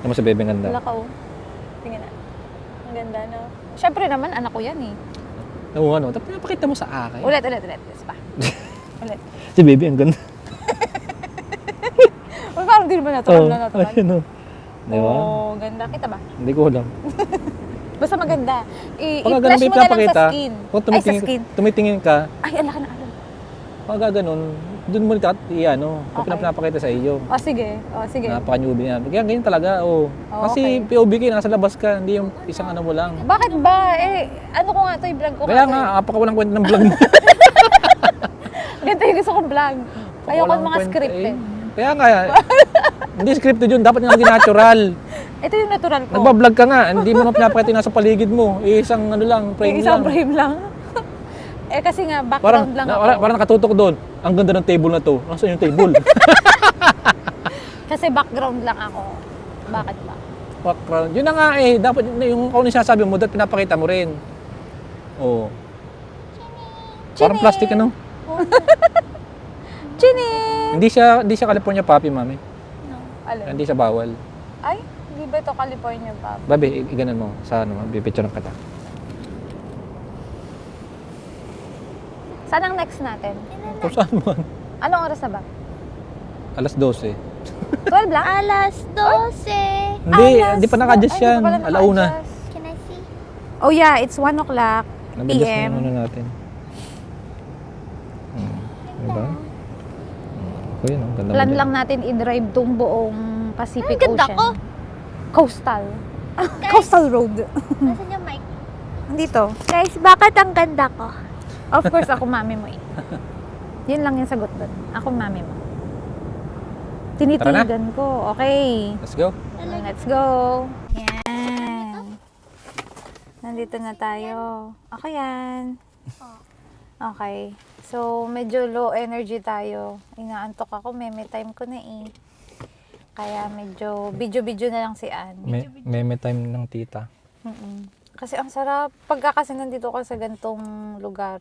Ano mo sa bebe ang Wala ganda? ka oh. Tingnan na. Ang ganda, no? Siyempre naman, anak ko yan eh. Oo, ano? Tapos pinapakita mo sa akin. Ulit, ulit, ulit. Isa pa. ulit. Si bebe ang ganda. Uy, parang di naman natural na natural. ayun o. Di ba? Oo, ganda. Kita ba? Hindi ko alam. Basta maganda. I- ganun I-flash mo na lang sa skin. kung Ay, sa tumitingin, skin. tumitingin ka, Ay, ala ka na, ala. pagka ganun, doon mo kat, i-ano, Okay. pinapakita sa iyo. O, sige. O, sige. Napaka-newbie niya. Kaya ganyan talaga, oo. Oh, Kasi okay. POV ka, nasa labas ka, hindi yung isang ano mo lang. Bakit ba? Eh, ano ko nga to, i-vlog ko Kaya nga, eh. apakawalang kwenta ng vlog mo. Ganito yung gusto kong vlog. Ayoko ng mga kwenta, scripted. eh. Kaya nga, hindi scripted yun, dapat nga maging natural. Ito yung natural ko. Nagbablog ka nga, hindi mo na pinapakita yung nasa paligid mo. Eh, Isang ano lang, frame Yung isang lang. frame lang. eh, kasi nga, Parang, background lang na, ako. parang, parang nakatutok doon. Ang ganda ng table na to. Nasaan yung table? Kasi background lang ako. Bakit ba? Background. Yun na nga eh. Dapat yung kung ano yung sinasabi mo, dapat pinapakita mo rin. Oo. Parang plastic ano? Chini! Hindi siya hindi siya California poppy, mami. No. Alin? Hindi siya bawal. Ay, di ba ito California pa? Babe, i- iganan mo sa ano, bipicture ng Saan ang next natin? Kung saan man. Anong oras na ba? Alas 12. 12 lang? Alas 12. Hindi, Alas hindi pa naka-adjust Ay, hindi yan. pa pala Alauna. naka-adjust. Can I see? Oh yeah, it's 1 o'clock Nag-adjust na PM. yung ano natin. Hmm. Diba? Hmm. Okay, no? Ganda mo Plan dyan. lang natin i-drive tong buong Pacific Ang ganda Ocean. ko. Coastal. Coastal Road. Nasaan yung mic? Dito. Guys, bakit ang ganda ko? Of course, ako mami mo eh. Yun lang yung sagot doon. Ako mami mo. Tinitigan ko. Okay. Let's go. Let's go. Yan. Nandito na tayo. Okay yan. Okay. So, medyo low energy tayo. Inaantok ako. May, may time ko na eh. Kaya medyo video-video na lang si Ann. May, meme time ng tita. Mm-mm. Kasi ang sarap. Pagka kasi nandito ka sa gantong lugar,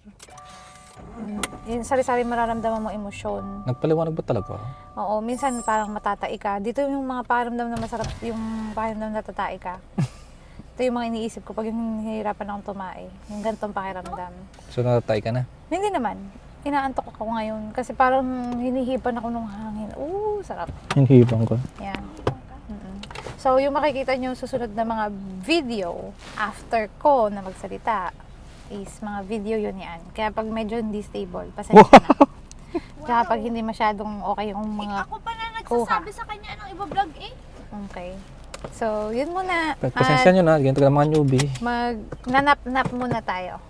mm, yung sari-sari mararamdaman mo emosyon. Nagpaliwanag ba talaga? Oo, minsan parang matatai ka. Dito yung mga paramdam na masarap, yung pakiramdam na tatai ka. Ito yung mga iniisip ko pag yung nahihirapan akong tumae. Yung gantong pakiramdam. So natatay ka na? Hindi naman. Inaantok ako ngayon kasi parang hinihipan ako ng hangin. Oo, sarap. Hinihibang ko. Yan. So, yung makikita nyo susunod na mga video after ko na magsalita is mga video yun yan. Kaya pag medyo hindi stable, pasensya na. Tsaka pag hindi masyadong okay yung mga... Ako pa na Kuha. nagsasabi sa kanya anong ibablog eh. Okay. So, yun muna. Pasensya nyo na, ganito ka mga newbie. mag nanap-nap muna tayo.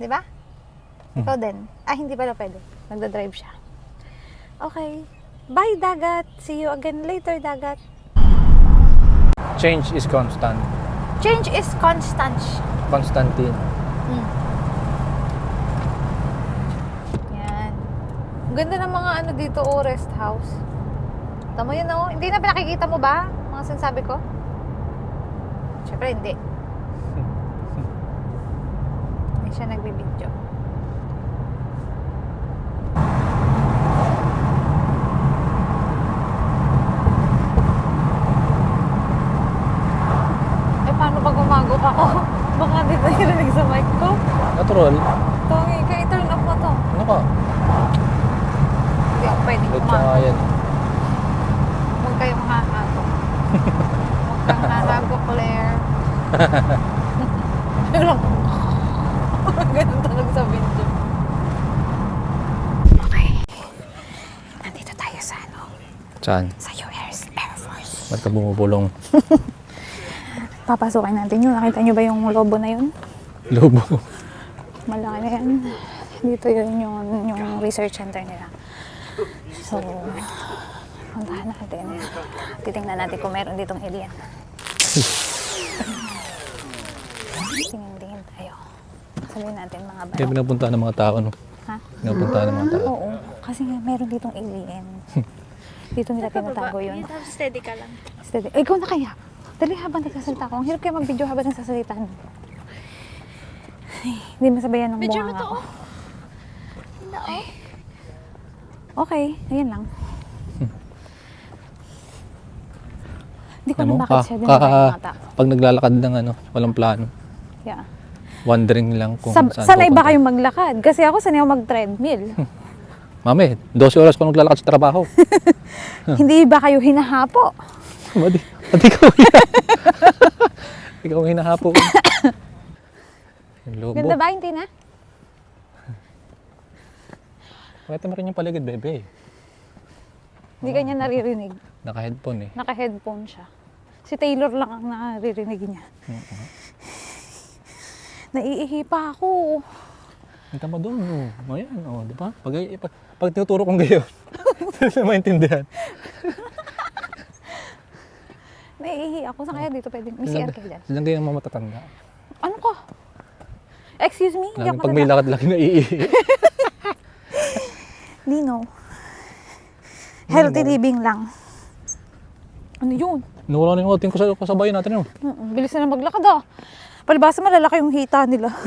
Di ba? Ikaw din. Ah, hindi pala pwede. Nagda-drive siya. Okay. Bye, Dagat. See you again later, Dagat. Change is constant. Change is constant. Constantine. Mm. Yan. Ang ganda ng mga ano dito, oh, rest house. Tama yun, oh. Hindi na pinakikita mo ba? Mga sinasabi ko? Siyempre, hindi. Hindi siya nagbibidyo. Eh, paano pag umagok ako? Baka di tayo narinig sa mic ko. Natural. Tongi, kaya i-turn off mo to. Ano ka? Hindi ako pwede Let's kumagok. nga yan. Huwag kayong hahagok. Huwag kang hahagok, Claire. Pero, ganun talaga sa video. Okay. Nandito tayo sa ano, Saan? sa US Air Force. Ba't ka bumubulong? Papasukin natin yun. Nakita nyo ba yung lobo na yun? Lobo. Malaki na yan. Dito yun yung, yung research center nila. So, puntahan natin. Titingnan natin kung meron ditong alien. Tingin-tingin tayo. Sabihin natin mga Kaya baro. pinapuntahan ng mga tao, no? Ha? Pinapuntahan ng mga tao. Oo. Kasi nga meron ditong alien. Dito nila tinatago yun. steady ka lang. Steady. Ikaw na kaya. Dali habang nagsasalita ko. Ang hirap kaya mag-video habang nagsasalita. Ay, hindi masabayan ng mo to, ko. Hindi oh. Okay, ayan lang. Hindi ko Ano, alam bakit ka- siya din ka- nakakata. Pag naglalakad ng ano, walang plano. Yeah. Wondering lang kung Sab- saan sanay ba pupunta. kayong maglakad? Kasi ako sanay ako mag-treadmill. Mami, 12 oras ko naglalakad sa trabaho. Hindi ba kayo hinahapo? Madi, pati ikaw Ikaw ang hinahapo. Yung lobo. Ganda ba yung tina? Pakita mo rin yung paligid, bebe. Hindi kanya naririnig. Naka-headphone eh. Naka-headphone siya. Si Taylor lang ang naririnig niya. Naiihi pa ako. Kita mo doon, oh. Ayan, oh, di ba? Pag, pag, pag tinuturo kong gayon, hindi na maintindihan. Naiihi ako. Saan kaya dito pwede? May CR kayo dyan. Diyan ganyan mga matatanda. Ano ka? Excuse me? Lalo pag may lakad lagi naiihi. Lino. Healthy living lang. Ano yun? Nawala na yung ating kasab- kasabayan natin. Oh. Mm, Bilis na maglakad ah. Palibasa malalaki yung hita nila.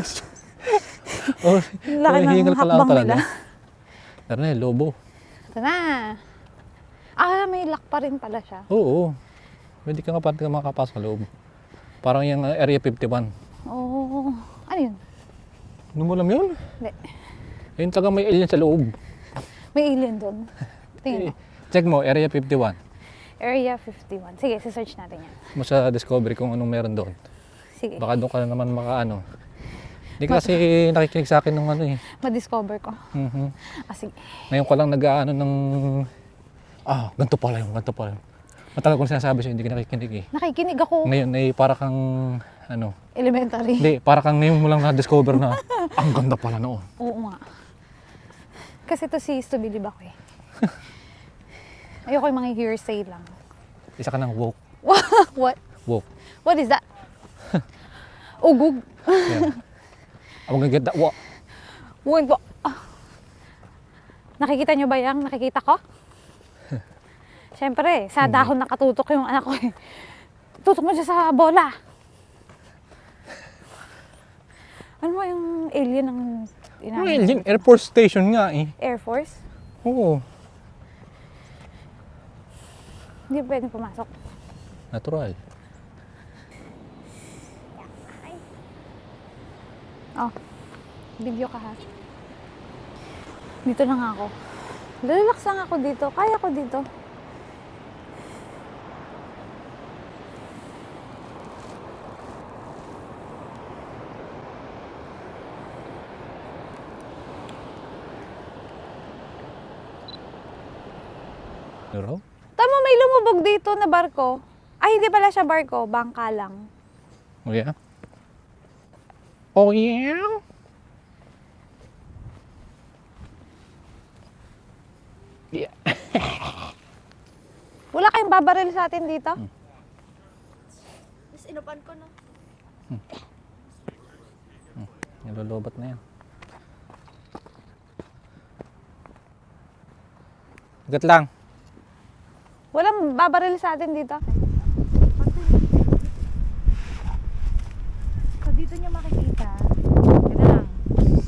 Oh, Laki ng hakbang talaga. nila. Tara na, lobo. Ito na. Ah, may lock pa rin pala siya. Oo. Pwede ka nga parang ka makapasok sa loob. Parang yung Area 51. Oo. Ano yun? Hindi mo alam yun? Hindi. Ayun talaga may alien sa loob. May alien doon. Tingnan mo. Check mo, Area 51. Area 51. Sige, search natin yan. Mo sa Discovery kung anong meron doon. Sige, Baka doon ka na naman makaano. Hindi ka kasi nakikinig sa akin ng ano eh. ma-discover ko. Mhm. Ah, sige. Ngayon ko lang nag-ano ng... Ah, ganito pala yung, ganito pala yung. Matagal ko na sinasabi sa'yo, hindi ka nakikinig eh. Nakikinig ako. Ngayon ay para kang, ano, Elementary. hindi, para kang ngayon mo lang na-discover na, ang ganda pala noon. Oo nga. Kasi to si to believe ako eh. Ayoko yung mga hearsay lang. Isa ka ng woke, What? woke. What is that? Ugug. Yan. I'm gonna get that. Uy, ba? Ah. Nakikita nyo ba yung nakikita ko? Siyempre, sa dahon nakatutok yung anak ko eh. Tutok mo siya sa bola. Ano ba yung alien ng inaano? Well, yung Air Force Station nga eh. Air Force? Oo, Hindi pwedeng pumasok. natural. Oh, video ka ha. Dito lang ako. Relax lang ako dito. Kaya ko dito. Pero, Tama, may lumubog dito na barko. Ay, hindi pala siya barko. Bangka lang. oh yeah. Oh yeah. Yeah. Wala kayong babaril sa atin dito? Tapos inupan ko na. Nilolobat na yan. Gat lang. Walang babaril sa atin dito? So, dito nyo makikita. Ito lang.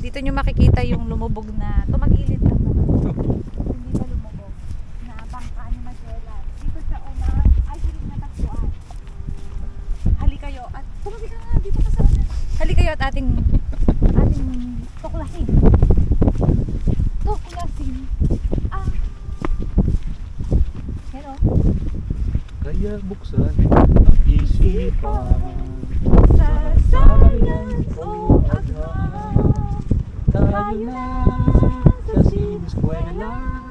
Dito nyo makikita yung lumubog na, tumagilid lang naman. Hindi pa lumubog. Na ni Magellan. Dito sa unang, ay, hiling na at, tumabi ka dito sa ano. Hali kayo at ating tuklasin. Tuklasin. Ah. Yan o. Kaya buksan ang isipan. Sa science o agam. Tayo na sa siniskwela.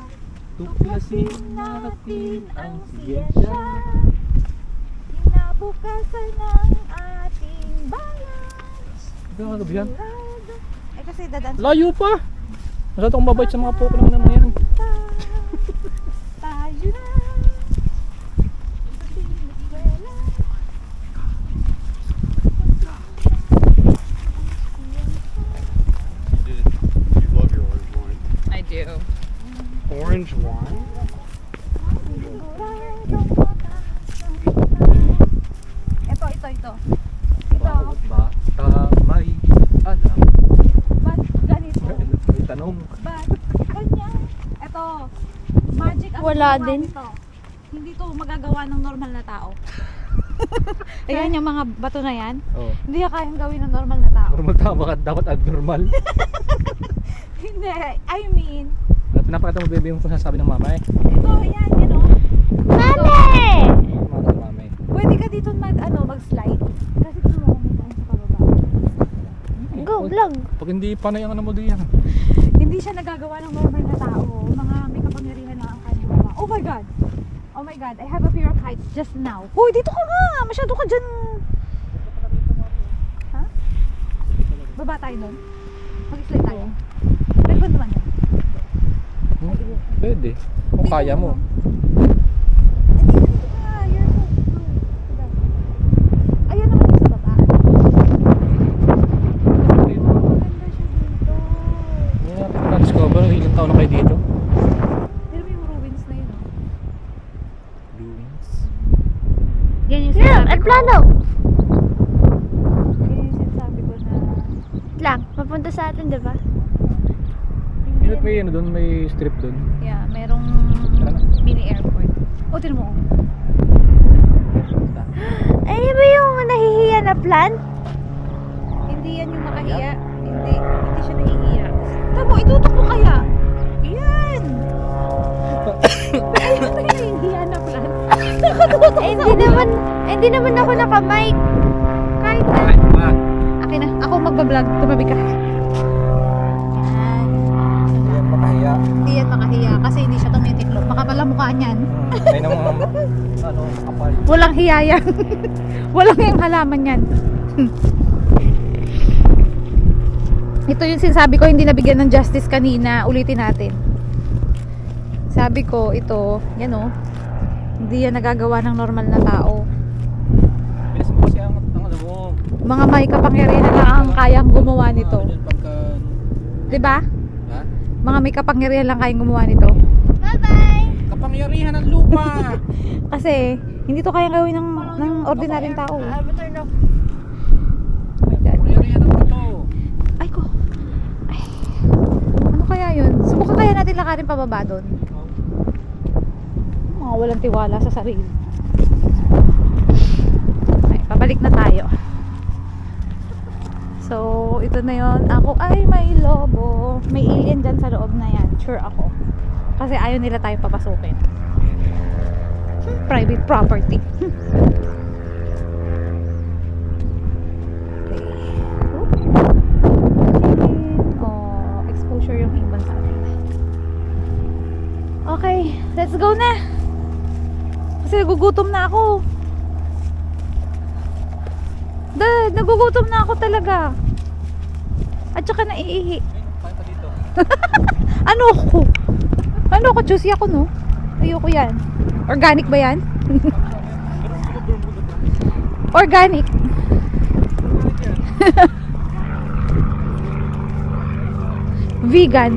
Tuklasin natin ang siyensya. Kinabukasan ng ating bayan. Ano ba yan? Ay kasi dadan Layo pa! Masyado akong mabait sa mga poko naman naman yan. tayo na. Sa siniskwela. You love your orange wine. I do. Orange wine? Ito, ito, ito. Ito, bata may alam. ba't ganito? May tanong. Ba't ganyan? Ito, magic ang Wala din. nito. Hindi to mag magagawa ng normal na tao. Ayan yung mga bato na yan. Oh. Hindi yan kayang gawin ng normal na tao. Normal tama ka, dapat abnormal. Hindi, I mean, At pinapakita mo baby yung sinasabi ng mama eh. ito, yan, you know. Mami! Mama sa mama eh. Pwede ka dito mag, ano, mag-slide. Kasi gusto mo doon sa pababa. Go, vlog. Pag hindi panay ang ano mo diyan. Hindi siya nagagawa ng normal na tao. Mga may kapangyarihan lang ang kanyang gawa. Oh my God! Oh my God, I have a fear of heights just now. Hoy, dito ka nga! Masyado ka dyan! Ha? Baba tayo nun? Mag-slide tayo? Pwede ba naman yan? Hmm? Pwede. Kung kaya mo. Hindi, dito ka. You're so slow. Ayan naman yung sa baba. Maganda siya dito. Hindi natin na-discover. Ilang taon na kayo dito? Pero may ruins na yun. oh. Ruins. Yan yung Yeah, sinasabi at ko. plano. Yan yung sinasabi ko na Lang, mapunta sa atin, di ba? Hindi may ano doon, may strip doon. Yeah, merong mini airport. O, tinan mo. oh. Ay, ba yung nahihiya na plant? Hindi yan yung nakahiya. Hindi, hindi siya nahihiya. Tamo, itutok mo kaya. Yan! Yung nahihiya na plan. Eh, hindi naman, eh, hindi naman ako naka-mic. Kahit na. Ay. Akin na, ako magbablog. Tumabi ka. Yan. Hindi yan makahiya. Hindi yan makahiya kasi hindi siya tumitiklop. Baka pala mukha niyan. Hmm. Ay naman, ano, kapal. Walang hiya yan. Walang yung halaman yan. Ito yung sinasabi ko, hindi nabigyan ng justice kanina. Ulitin natin. Sabi ko, ito, yan o. Hindi yan nagagawa ng normal na tao. Bilis mo kasi ang, ang ano mo. Mga may kapangyarihan lang ang kayang gumawa nito. Ano yun, Pagka, 'Di ba? ha? Mga may kapangyarihan lang kayang gumawa nito. Bye-bye! Kapangyarihan ng lupa. Kasi, hindi to kayang gawin ng, ng ordinaryong tao. Avatar na. Kapangyarihan ng bato. Ay ko. Ay. Ano kaya yun? Subukan kaya natin lakarin pababa doon. Mga walang tiwala sa sarili. Okay, pabalik na tayo. Ito na yon. Ako ay may lobo. May alien dyan sa loob na yan. Sure ako. Kasi ayaw nila tayo papasukin. Private property. Oh. Okay, let's go na. Kasi nagugutom na ako. Dad, nagugutom na ako talaga. At saka naiihi. Ano ako? Ano ako? Juicy ako, no? Ayoko yan. Organic ba yan? Organic. Vegan.